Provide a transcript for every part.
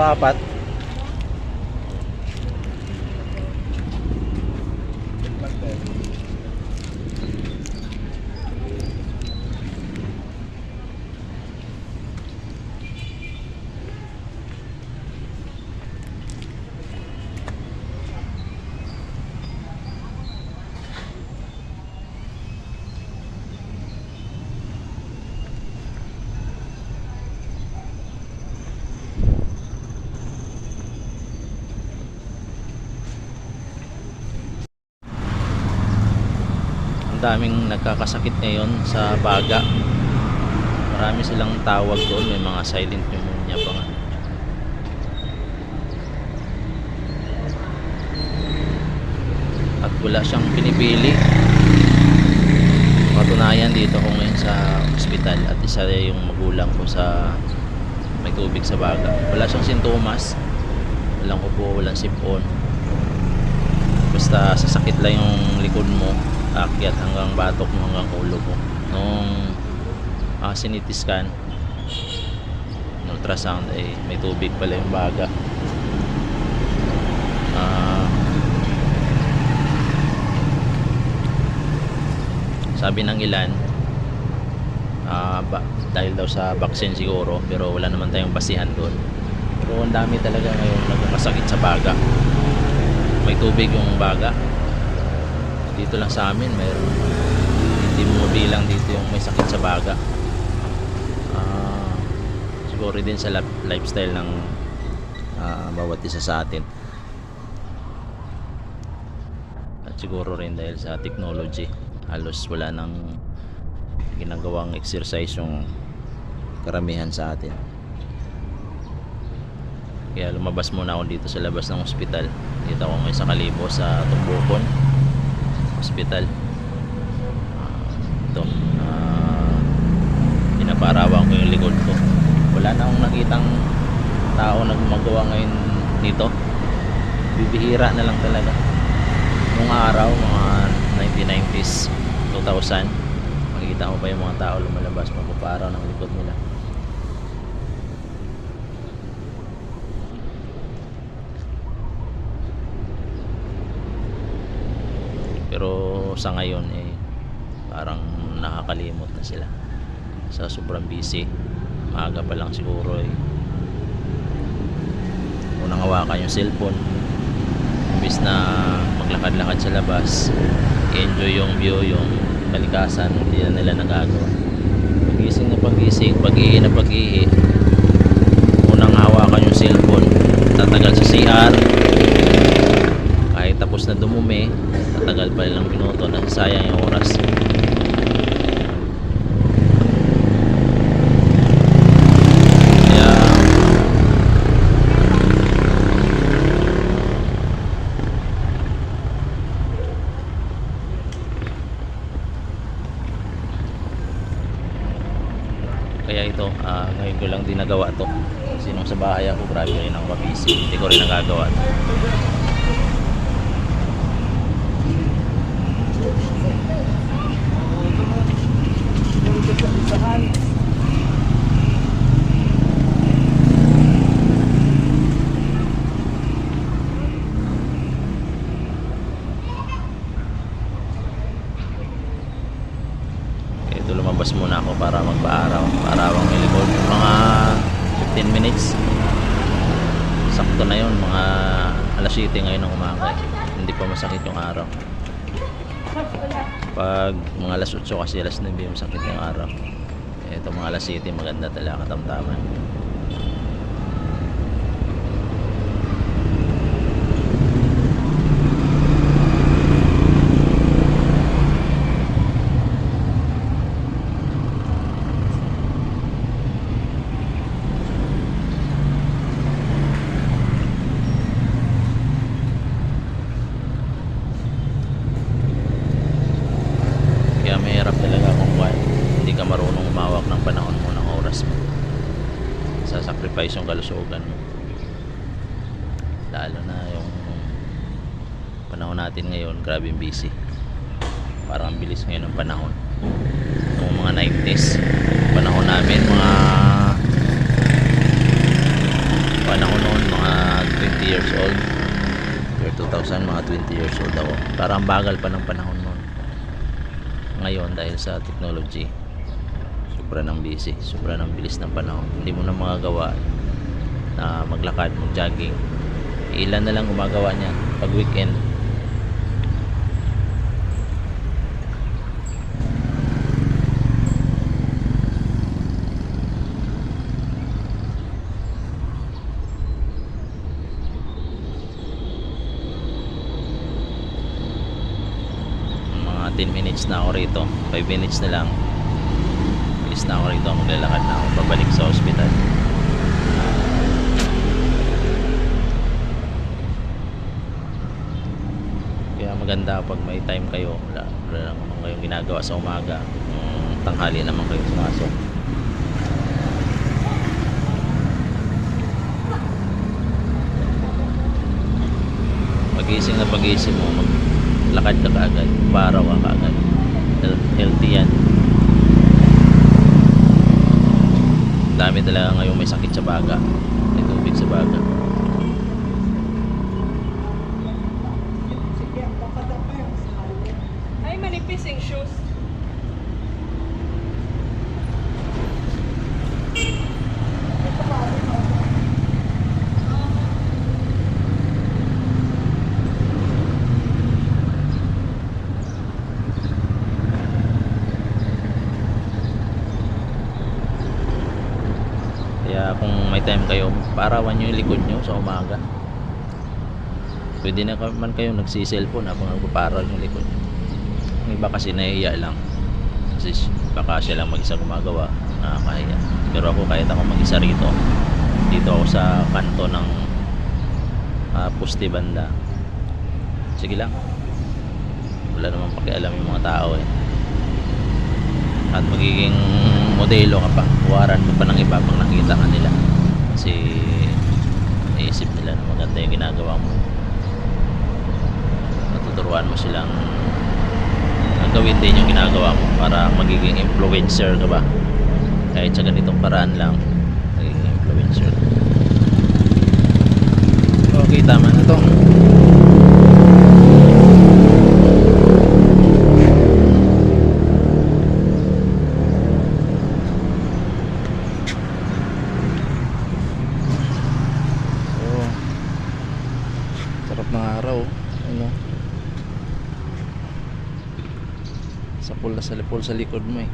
Apat. Ang daming nagkakasakit ngayon sa baga. Marami silang tawag doon. May mga silent pneumonia pa nga. At wala siyang pinipili. Patunayan dito ko ngayon sa ospital at isa yung magulang ko sa may tubig sa baga. Wala siyang sintomas. Walang upo, walang sipon. Basta sasakit lang yung likod mo, akyat hanggang batok mo hanggang ulo mo. Nung uh, siniti scan, ng ultrasound ay may tubig pala yung baga. Ah, sabi ng ilan, ah, ba, dahil daw sa vaccine siguro, pero wala naman tayong basihan doon. Pero ang dami talaga ngayon nagkakasakit sa baga may tubig yung baga dito lang sa amin mayroon. Hindi mo bilang dito yung may sakit sa baga. Ah, siguro din sa lifestyle ng ah, bawat isa sa atin. At siguro rin dahil sa technology halos wala nang ginagawang exercise yung karamihan sa atin. Kaya lumabas muna ako dito sa labas ng ospital. Dito ako ngayon sa Kalibo sa Tumbukon Hospital. Ah, ito. Uh, ko yung likod ko. Wala na akong nakitang tao na gumagawa ngayon dito. Bibihira na lang talaga. Nung araw, mga 1990s, 2000, makikita ko pa yung mga tao lumalabas magpaparaw ng likod nila. Pero sa ngayon eh parang nakakalimot na sila. Sa sobrang busy. Maaga pa lang siguro eh. Unang hawakan yung cellphone. Imbis na maglakad-lakad sa labas enjoy yung view yung kalikasan. Hindi na nila nagagawa. Pagising na pagising pag-ihi na pag-ihi unang hawakan yung cellphone. Tatagal sa CR na dumumi tatagal pa ilang minuto. Nasasayang yung oras. Kaya ito ah, ngayon ko lang din nagawa to. Kasi nung sa bahay ako grabe rin ang mabisi. Hindi ko rin nagagawa Kaya ito lumabas muna ako para magpaaraw. Paaraw ang likod. Mga 15 minutes. Sakto na yun. Mga alas 7 ngayon ng umaga. Hindi pa masakit yung araw. Pag mga alas 8 kasi alas 9 masakit yung araw. Ito mga alas 7 maganda talaga katamtaman. busy. Parang ang bilis ngayon ng panahon. Noong mga 90s panahon namin mga panahon noon mga 20 years old. Year 2000 mga 20 years old ako. Parang bagal pa ng panahon noon. Ngayon dahil sa technology sobra ng busy. Sobra ng bilis ng panahon. Hindi mo na magagawa na maglakad mag jogging ilan na lang gumagawa niya pag weekend. 10 minutes na ako rito. 5 minutes na lang. Alis na ako rito. Maglalakad na ako. Pabalik sa hospital. Kaya maganda pag may time kayo. Wala, wala naman kayong ginagawa sa umaga. Yung tanghali naman kayo sumasok pagising na pagising mo maglakad ka kaagad. Paraw ka kaagad healthy yan. Dami talaga ngayon may sakit sa baga. May tubig sa baga. Ay, manipis yung shoes. kaya kung may parawan nyo yung likod nyo sa umaga. Pwede na man kayo nagsiselfone habang nagpaparaw yung likod nyo. Yung iba kasi nahihiya lang. Kasi baka siya lang mag-isa gumagawa. Nakakahiya. Pero ako kahit ako mag-isa rito dito ako sa kanto ng uh, puste banda. Sige lang. Wala namang pakialam yung mga tao eh. At magiging modelo ka pa. Huwaran mo pa ng iba pang nakita ka nila kasi naisip nila na maganda yung ginagawa mo. Natuturuan mo silang gawin din yung ginagawa mo para magiging influencer ka ba. Kahit sa ganitong paraan lang magiging influencer. Okay tama na to So, sarap ng araw. Ano? Sa pula sa lipol sa likod mo eh.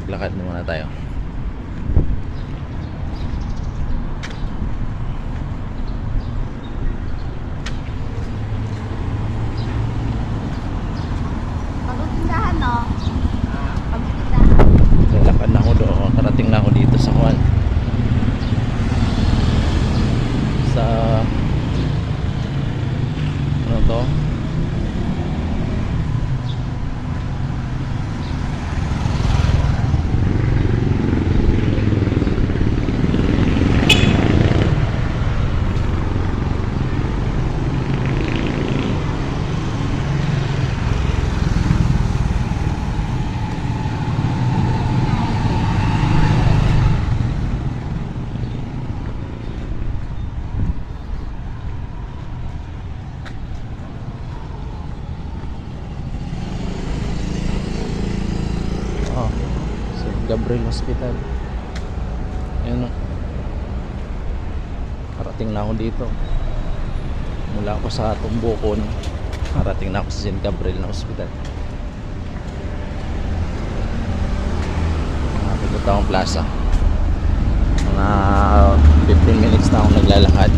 Maglakad na muna tayo. Pagtitindahan, no? Pagtitindahan. Lalakad na ako doon. Karating na ako dito sa Juan. Sa ano to? Oh, St. Gabriel Hospital. Ayan o. Parating na ako dito. Mula ako sa Tumbukon. Parating na ako sa St. Gabriel na Hospital. Nakapikot akong plaza. Mga 15 minutes na akong naglalakad.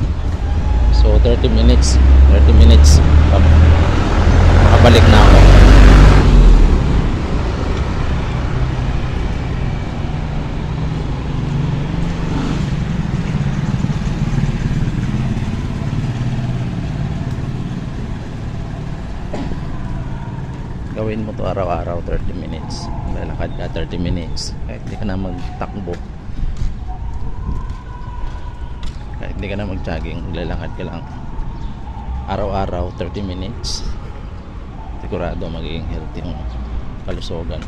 So 30 minutes. 30 minutes. Makabalik na ako. Gawin mo to araw-araw 30 minutes. Lalakad ka 30 minutes. Kahit di ka na magtakbo. Kahit di ka na mag jogging lalakad ka lang. Araw-araw 30 minutes. Sigurado magiging healthy yung kalusugan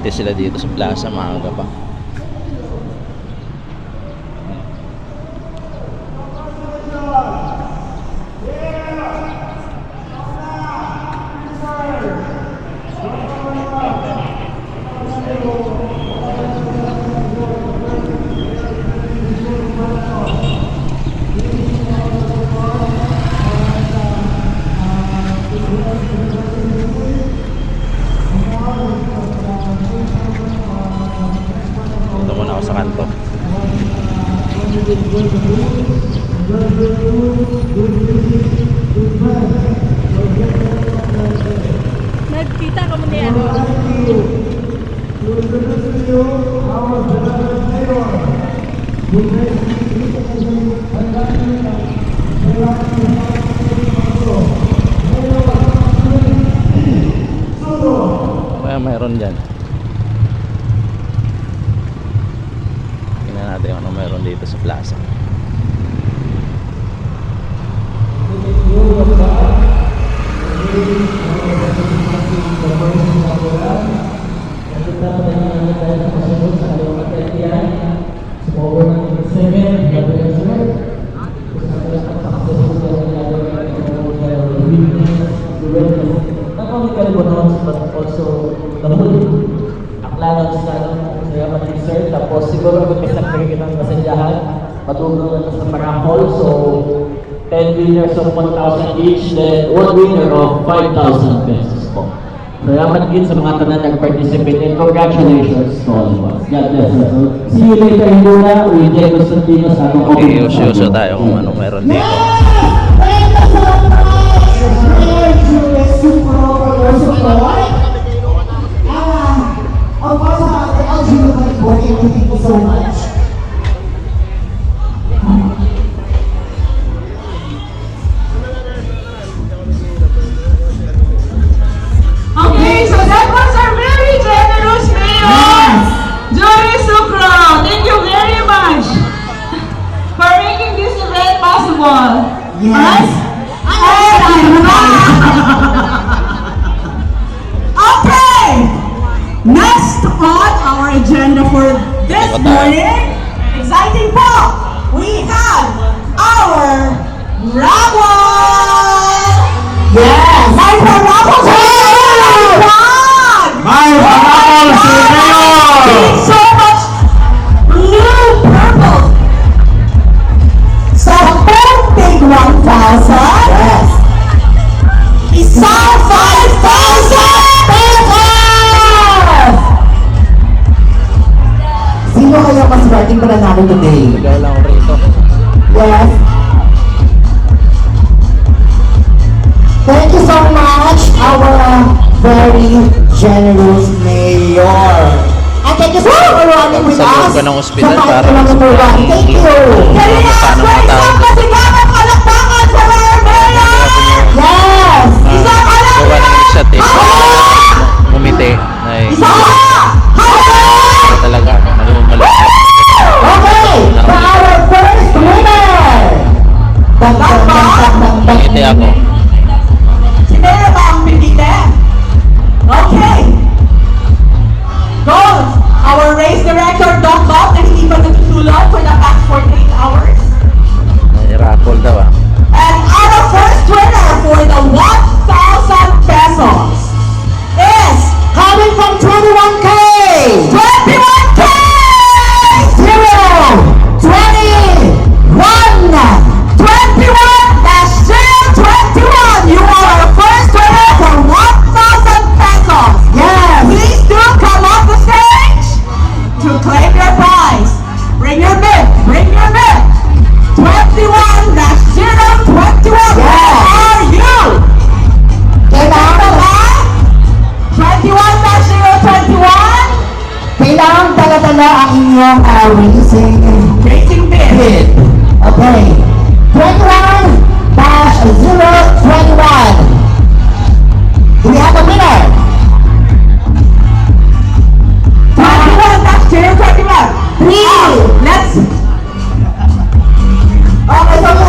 Nagpa-party sila dito sa plaza, maaga pa. Dito muna ako sa kanto. Nagkita ka mo niya. Kaya mayroon dyan. Natin ano mayroon dito sa plaza. But also the whole Aklanon sa sa Yaman Resort. Tapos siguro kung may sakit ng masadyahan, matulong na sa parahol. So, 10 winners of 1,000 each, then one winner of 5,000 pesos po. So, yaman din sa mga tanan nag-participate and congratulations to all of us. God bless us. See you later in Luna. We Jay Constantino sa ano Okay, usyoso tayo kung ano mayroon dito. Of course, so much. Morning, exciting po, we have our Raffle! Yes. My Raffle My Raffle si Mayor! So much blue purple. So, first big 1,000. Yes. Isa 5,000 Sino kaya mas working para namin today? Ikaw lang rito. Yes. Thank you so much, our very generous mayor. And thank you so much for running with Sabihan us. Sabihan ko ng ospital so, para mas maraming Thank you. Kaya na, wait lang kasi dapat palakpakan sa Mayor Bella! Yes! Isa ka lang yan! Isa ah! ka lang yan! Isa ka lang! lalaking yung awin singing. Breaking 21 021. We have a winner. 21 dash 021. Please, let's... Oh,